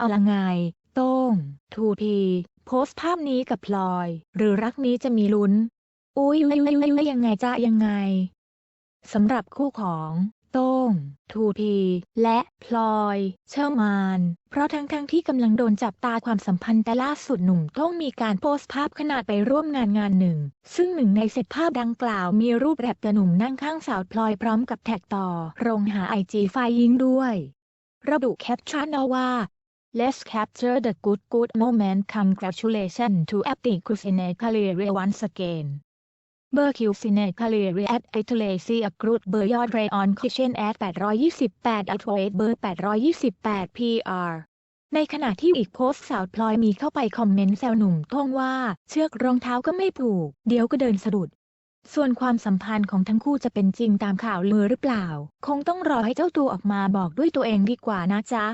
เอาละไง โต้ง ทูพี โพสต์ภาพนี้กับพลอย หรือรักนี้จะมีลุ้นอุ้ยอุ้ยอุ้ยอุ้ยยังไงจ้ายังไงสำหรับคู่ของโต้ง ทูพี และพลอย เชอร์มาน เพราะทั้งทั้งๆที่กำลังโดนจับตาความสัมพันธ์แต่ล่าสุดหนุ่มโต้งมีการโพสต์ภาพขนาดไปร่วมงานงานหนึ่ง ซึ่งหนึ่งในเซตภาพดังกล่าวมีรูปแรปกระหนุ่มนั่งข้างสาวพลอยพร้อมกับแท็กต่อลงหาไอจีไฟยิงด้วย ระบุแคปชั่นเอาว่า Let's capture the good good moment congratulations to acting Cuisine Career once again เบอร์คิวซินเนตคาเรียรีแอดไอทูเลซีอักรูดเบอร์ยอดเรออนคิเชนแอด828อัลโทเอเบอร์ 828 PR ในขณะที่อีกโพสต์สาวพลอยมีเข้าไปคอมเมนต์แซวหนุ่มโต้งว่า เชือกรองเท้าก็ไม่ผูก เดี๋ยวก็เดินสะดุด ส่วนความสัมพันธ์ของทั้งคู่จะเป็นจริงตามข่าวลือหรือเปล่า คงต้องรอให้เจ้าตัวออกมาบอกด้วยตัวเองดีกว่านะจ๊ะ